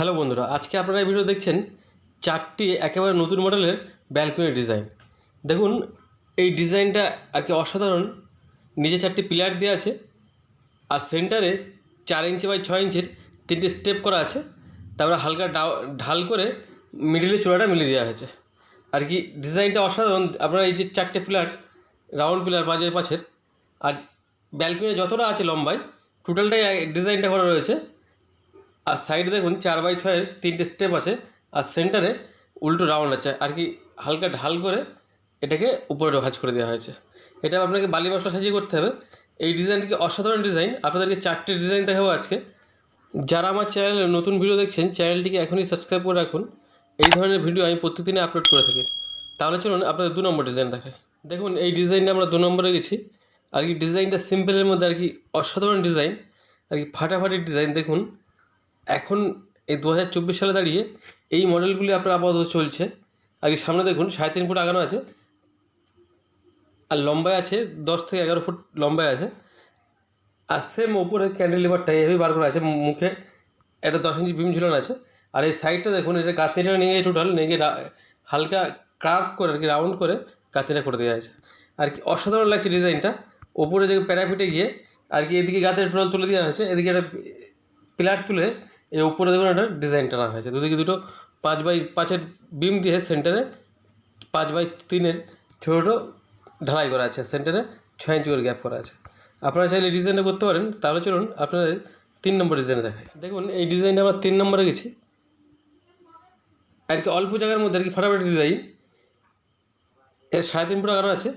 Hello বন্ধুরা, আজকে আপনারা এই ভিডিও দেখছেন চারটি একেবারে নতুন মডেলের ব্যালকনি ডিজাইন। দেখুন, এই ডিজাইনটা আর কি অসাধারণ। নিচে চারটি পিলার দেওয়া আছে আর সেন্টারে চার ইঞ্চি বাই ছয় ইঞ্চির তিনটে স্টেপ করা আছে। তারপরে হালকা ঢাল করে মিডিলে চূড়াটা মিলিয়ে দেওয়া হয়েছে। আর কি ডিজাইনটা অসাধারণ। আপনারা এই যে চারটে পিলার, রাউন্ড পিলার পাঁচ পাঁচের, আর ব্যালকনি যতটা আছে লম্বায়, টোটালটাই ডিজাইনটা করা রয়েছে। আর সাইডে দেখুন, চার বাই ছয়ের তিনটে স্টেপ আছে, আর সেন্টারে উল্টো রাউন্ড আছে, আর কি হালকা ঢাল করে এটাকে উপরে ভাঁজ করে দেওয়া হয়েছে। এটা আপনাকে বালি মশলা সাজিয়ে করতে হবে। এই ডিজাইনটি অসাধারণ ডিজাইন আপনাদেরকে চারটে ডিজাইন দেখাবো আজকে। যারা আমার চ্যানেলে নতুন ভিডিও দেখছেন চ্যানেলটিকে এখনই সাবস্ক্রাইব করে রাখুন। এই ধরনের ভিডিও আমি প্রত্যেকদিনে আপলোড করে থাকি। তাহলে চলুন আপনাদের দু নম্বর ডিজাইন দেখাই। দেখুন, এই ডিজাইনটা আমরা দু নম্বরে গেছি। আর কি ডিজাইনটা সিম্পলের মধ্যে আর কি অসাধারণ ডিজাইন আর কি ফাটাফাটি ডিজাইন দেখুন। এখন এই দু হাজার চব্বিশ সালে দাঁড়িয়ে এই মডেলগুলি আপনার আপাতত চলছে। আর সামনে দেখুন, সাড়ে তিন ফুট আগানো আছে। আর লম্বায় আছে দশ থেকে এগারো ফুট লম্বায় আছে। আর সেম ওপরে ক্যান্ডেল লিভারটা এভাবে বার করা আছে মুখে। একটা দশ ইঞ্চি বিম ঝুলানো আছে। আর এই সাইডটা দেখুন এটা কাতিটা নিয়ে টোটাল নিয়ে হালকা কার্ভ করে, আর কি রাউন্ড করে কাতিটা করে দেওয়া আছে। আর কি অসাধারণ লাগছে ডিজাইনটা ওপরে যে প্যারাফিটে গিয়ে, আর কি এদিকে গাতের টোটাল তুলে দেওয়া হয়েছে, এদিকে একটা পিলার তুলে এই উপরে দেখুন একটা ডিজাইন টানা হয়েছে। দুদিকে দুটো পাঁচ বাই পাঁচের বিম দিয়ে সেন্টারে পাঁচ বাই তিনের ছোটো ছোটো ঢালাই করা আছে। সেন্টারে ছয় ইঞ্চি করে গ্যাপ করা আছে। আপনারা চাইলে ডিজাইনটা করতে পারেন। তাহলে চলুন আপনাদের তিন নম্বর ডিজাইনে দেখাই। দেখুন, এই ডিজাইনটা আমরা তিন নম্বরে গেছি। আর কি অল্প জায়গার মধ্যে আর কি ফাটাফাটি ডিজাইন। এর সাড়ে তিন ফুট আগানো আছে।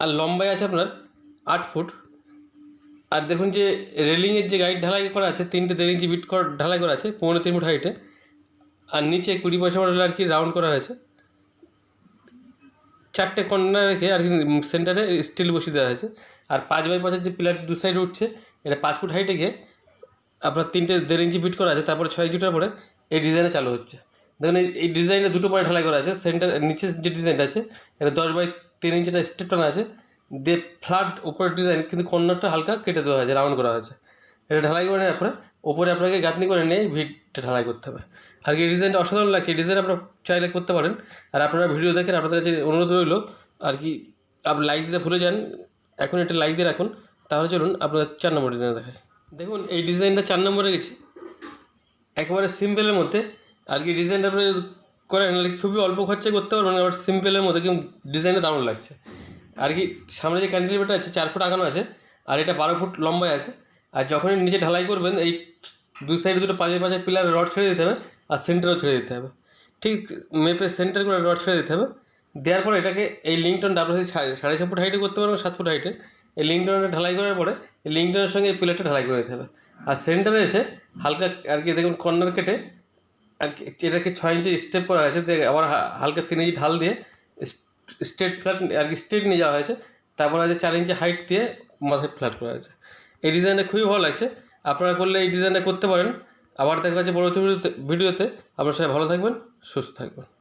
আর লম্বায় আছে আপনার আট ফুট। আর দেখুন যে রেলিংয়ের যে গাইড ঢালাই করা আছে, তিনটে দেড় ইঞ্চি বিট করা ঢালাই করা আছে পনেরো তিন ফুট হাইটে আর নিচে কুড়ি পয়সা মডেল আর কি রাউন্ড করা হয়েছে। চারটে কর্নার রেখে আর কি সেন্টারে স্টিল বসিয়ে দেওয়া হয়েছে। আর পাঁচ বাই পাঁচের যে পিলার দু সাইডে উঠছে, এটা পাঁচ ফুট হাইটে গিয়ে আপনার তিনটে দেড় ইঞ্চি বিট করা আছে, তারপরে ছয় ইঞ্চিটার পরে এই ডিজাইনে চালু হচ্ছে। দেখুন এই ডিজাইনে দুটো পরে ঢালাই করা আছে সেন্টার নিচে যে ডিজাইনটা আছে, এটা দশ বাই তিন ইঞ্চিটা স্টেপ টানা আছে দিয়ে ফ্ল্যাট উপরের ডিজাইন কিন্তু কর্নারটা হালকা কেটে দেওয়া হয়েছে, রাউন্ড করা হয়েছে। এটা ঢালাই করে নেওয়ার পরে ওপরে আপনাকে গাঁথনি করে নিয়ে ভিড়টা ঢালাই করতে হবে। আর কি ডিজাইনটা অসাধারণ লাগছে, এই ডিজাইন আপনারা চাইলে করতে পারেন। আর আপনারা ভিডিও দেখেন, আপনাদের কাছে অনুরোধ রইল, আর কি, আপনি লাইক দিতে ভুলে যান, এখন এটা লাইক দিয়ে রাখুন। তাহলে চলুন, আপনাদের চার নম্বর ডিজাইন দেখায় দেখুন, এই ডিজাইনটা চার নম্বরে গেছে। একেবারে সিম্পলের মধ্যে। আর কি ডিজাইনটা আপনি করেন খুবই অল্প খরচায় করতে পারবেন, আবার সিম্পলের মধ্যে কিন্তু ডিজাইনটা দারুণ লাগছে। আর কি সামনে যে ক্যান্টিলিভারটা আছে, চার ফুট আগানো আছে, আর এটা বারো ফুট লম্বায় আছে। আর যখনই নিচে ঢালাই করবেন, এই দুই সাইডে দুটো পাঁচে পাঁচে পিলার রড ছেড়ে দিতে হবে, আর সেন্টারও ছেড়ে দিতে হবে। ঠিক মেপে সেন্টার করে রড ছেড়ে দিতে হবে। দেওয়ার পরে এটাকে এই লিঙ্কটন ডাবল সাড়ে সাড়ে ছ ফুট হাইটে করতে পারবেন সাত ফুট হাইটে এই লিঙ্কটনটা ঢালাই করার পরে, এই লিঙ্কটনের সঙ্গে এই পিলারটা ঢালাই করে দিতে হবে। আর সেন্টারে এসে হালকা আর কি দেখুন কর্নার কেটে, আর কি এটাকে ছয় ইঞ্চি স্টেপ করা হয়েছে আবার হালকা তিন ইঞ্চি ঢাল দিয়ে স্ট্রেট ফ্ল্যাট আর কি স্ট্রেট নিয়ে যাওয়া হয়েছে। তারপর আছে চার ইঞ্চি হাইট দিয়ে মাথায় ফ্ল্যাট করা হয়েছে। এই ডিজাইনটা খুবই ভালো লাগছে। আপনারা করলে এই ডিজাইনটা করতে পারেন। আবার দেখা যাচ্ছে পরবর্তী ভিডিওতে ভিডিওতে আপনার সবাই ভালো থাকবেন, সুস্থ থাকবেন।